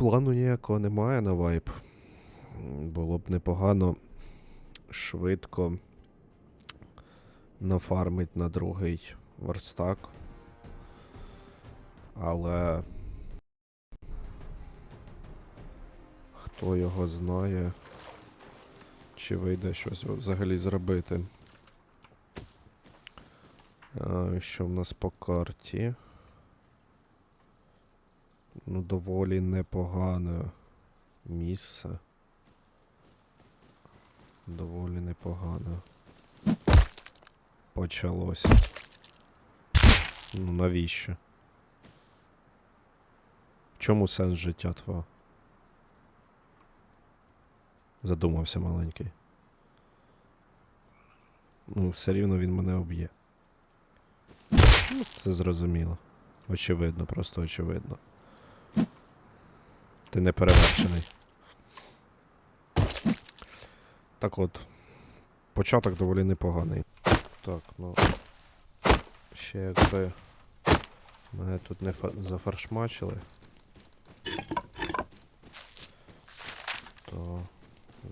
Плану ніякого немає на вайп. Було б непогано швидко нафармить на другий верстак. Але хто його знає, чи вийде щось взагалі зробити. Що в нас по карті? Ну, доволі непогане місце. Доволі непогане. Почалося. Ну навіщо? В чому сенс життя твого? Задумався маленький. Ну, все рівно він мене об'є. Ну, це зрозуміло. Очевидно, просто очевидно. Ти не перевершений. Так от. Початок доволі непоганий. Так, ну. Ще якби мене тут не фа- зафаршмачили. То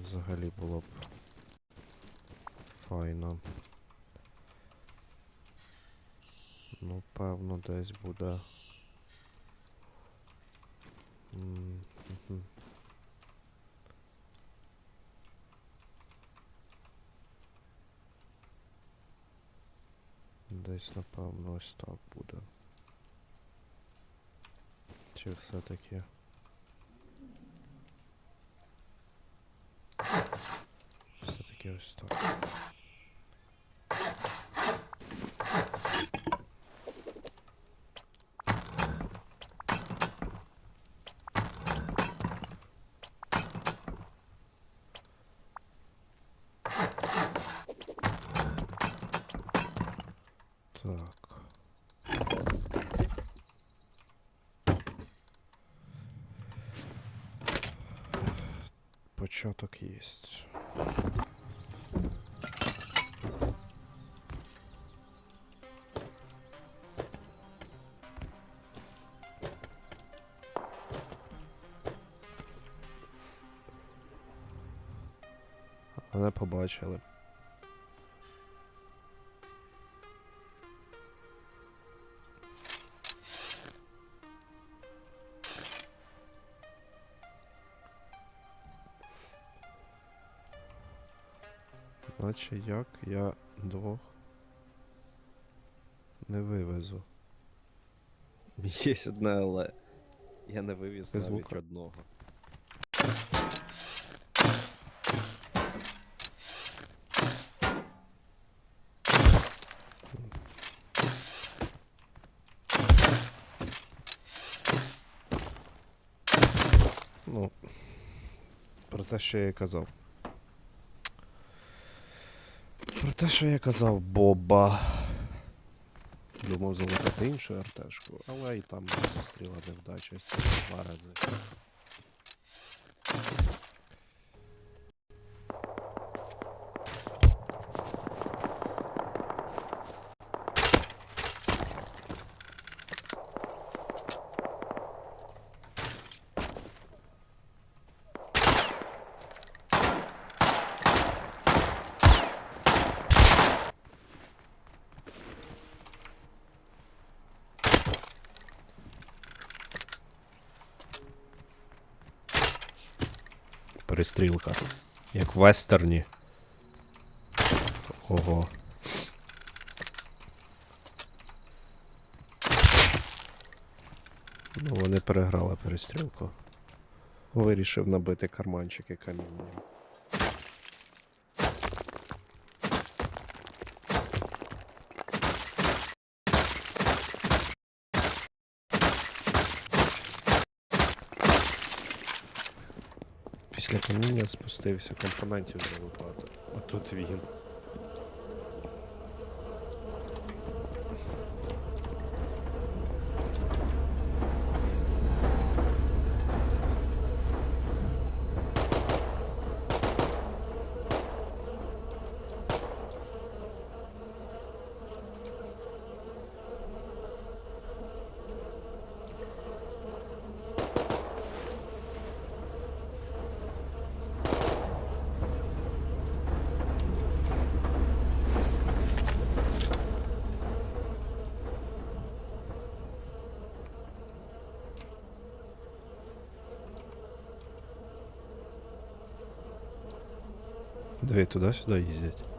взагалі було б файно. Ну, певно, десь буде. М, Десь, напевно, ось так буде. Чи все-таки. Все-таки ось так. Так. Початок есть. Але побачили. Наче як я двох не вивезу. Є одне але. Я не вивіз Без навіть звука. одного. Ну, про те, що я і казав. Про те, що я казав, Боба. Думав залишити іншу РТшку, але і там зустріла невдача два рази. Перестрілка. Як в вестерні. Ого. Ну, вони переграли перестрілку. Вирішив набити карманчики камінням. Після каміння спустився компонентів залутати. А тут він. Диви, туди-сюди їздять.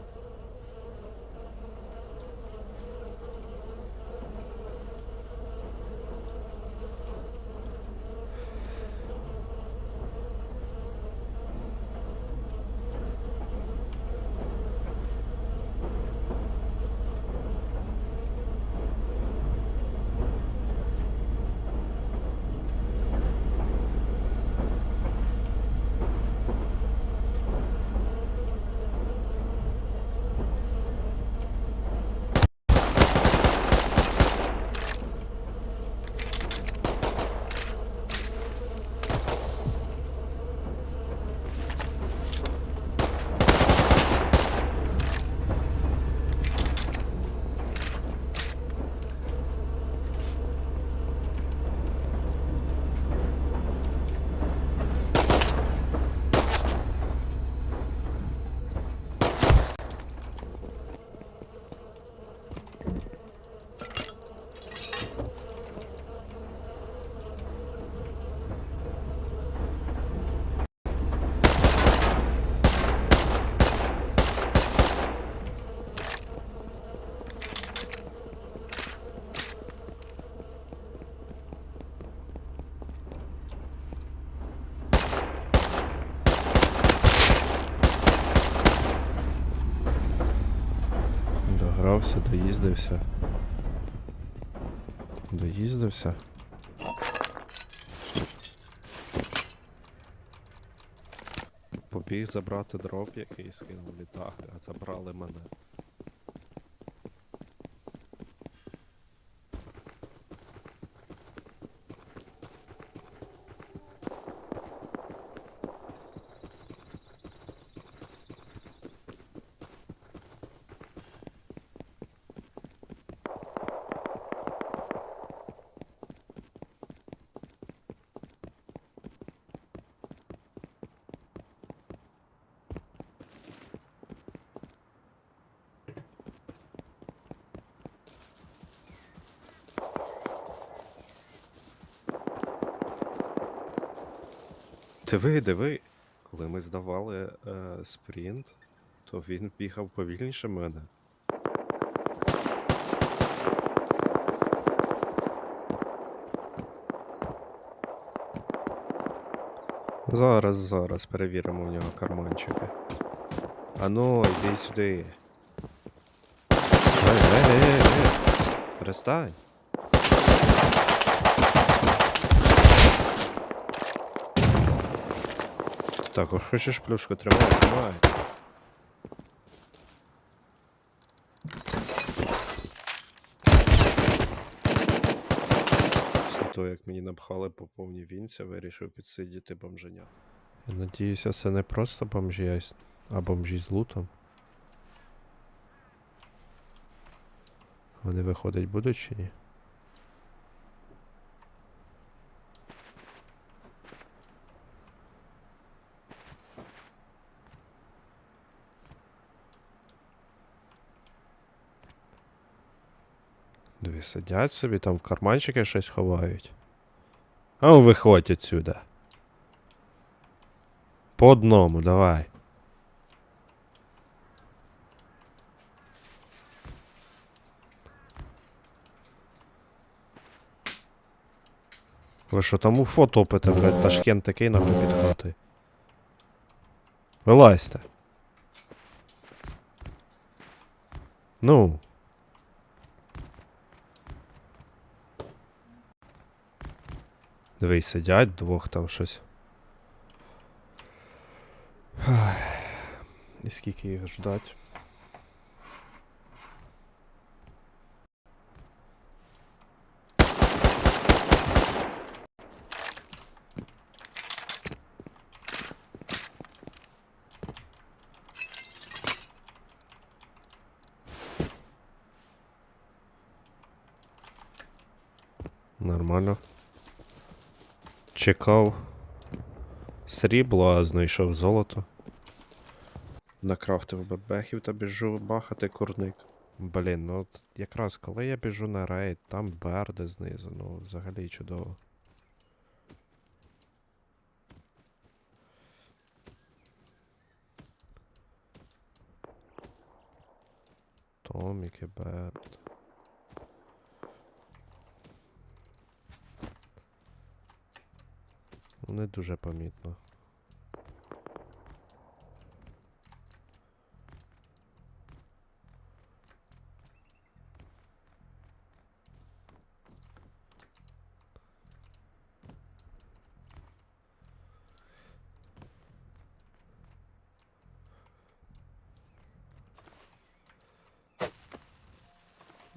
Догрався, доїздився. Доїздився. Побіг забрати дроп, який скинув літак, а забрали мене. Диви, диви. Коли ми здавали е, спринт, то він бігав повільніше мене. Зараз, зараз перевіримо у нього карманчики. Ану, йди сюди. Ей, ей, ей, ей. Перестань. Ти також хочеш плюшку? Тримай, тримай. Після того, як мені напхали по повній вінця, вирішив підсидіти бомженя. Я надіюся, це не просто бомжі, а бомжі з лутом. Вони виходить будуть чи ні? Дві сидять собі, там в карманчики щось ховають. А ну виходь отсюда. По одному, давай. Ви що там уфо топите, блядь, Ташкент такий нахуй під хатою. Вилазьте. Ну. Дивись, сидять двох там щось. І скільки їх ждать? Нормально. Чекав срібло, а знайшов золото. Накрафтив бебехів та біжу бахати курник. Блін, ну от якраз коли я біжу на рейд, там берди знизу, ну взагалі чудово. Томіки берд. Не дуже помітно.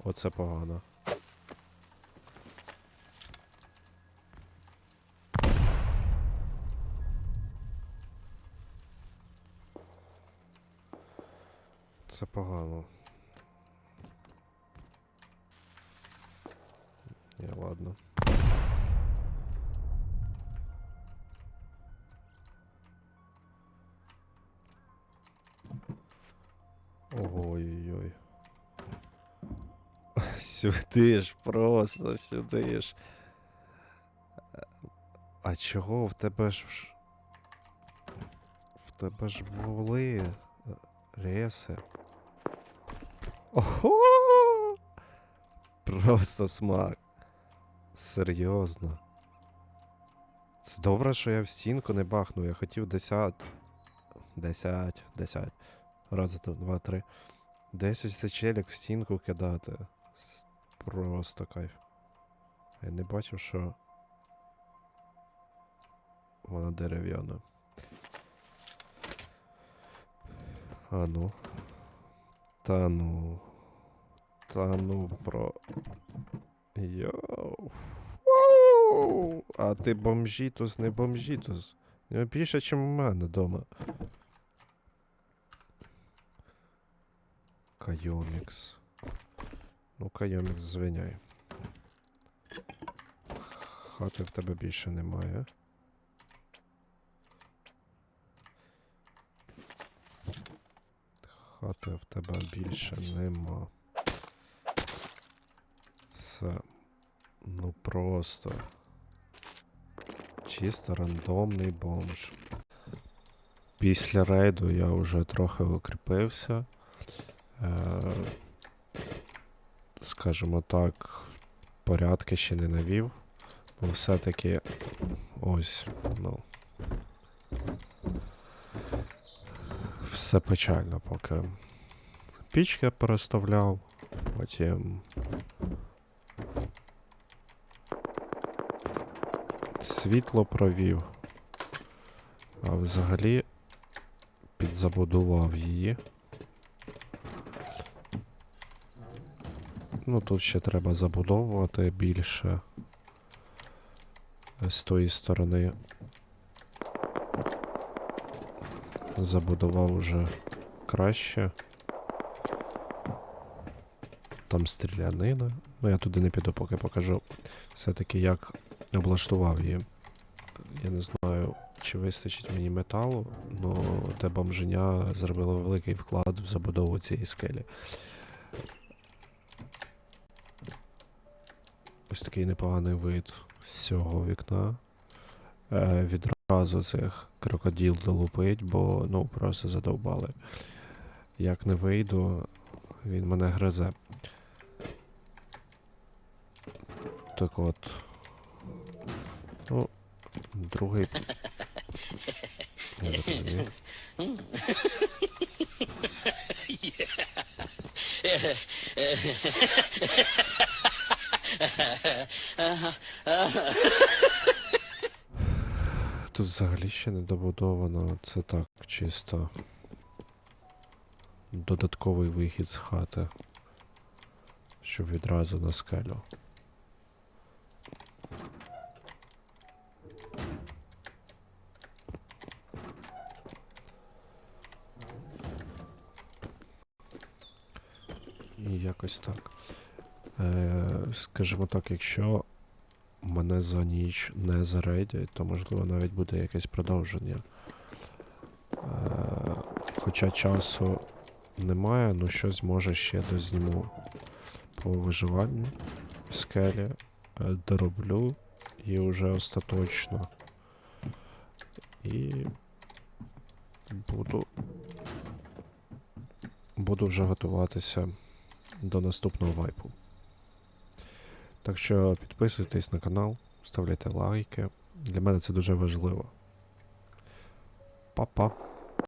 Оце погано. Це погано. Ні, ладно. Ой-ой-ой. Сюди ж, просто сюди ж. А чого в тебе ж. ж- В тебе ж були е, реси. Ого! Просто смак. Серйозно. Це добре, що я в стінку не бахну. Я хотів 10. 10, 10. Раз, два, три. 10 сечелік в стінку кидати. Просто кайф. Я не бачив, що вона дерев'яна. А ну. Та ну. Та ну про. Йоу. А ти бомжітус, не бомжітус. У нього більше, ніж у мене вдома. Кайомікс. Ну, Кайомікс, звиняй. Хати в тебе більше немає. Хати в тебе більше нема. Все. Ну просто. Чисто рандомний бомж. Після рейду я вже трохи укріпився. Е, скажімо так, порядки ще не навів, бо все-таки ось, ну. Все печально поки. Пічки переставляв, потім. Світло провів. А взагалі підзабудував її. Ну, тут ще треба забудовувати більше. З тої сторони. Забудував уже краще. Там стрілянина. Ну, я туди не піду, поки покажу. Все-таки як облаштував її. Я не знаю, чи вистачить мені металу, але те бомженя зробило великий вклад в забудову цієї скелі. Ось такий непоганий вид з цього вікна. Е, відразу цих крокоділ долупить, бо ну просто задовбали. Як не вийду, він мене гризе. Так от. Ну, другий. Я. Тут взагалі ще не добудовано, це так чисто. Додатковий вихід з хати. Щоб відразу на скелю. І якось так. Е, скажімо так, якщо мене за ніч не зарейдять, то можливо навіть буде якесь продовження. Е, хоча часу немає, ну щось може ще дозніму по виживанню в скелі. Е, дороблю і вже остаточно. І буду. Буду вже готуватися до наступного вайпу. Так що підписуйтесь на канал, ставляйте лайки. Для мене це дуже важливо. Па-па.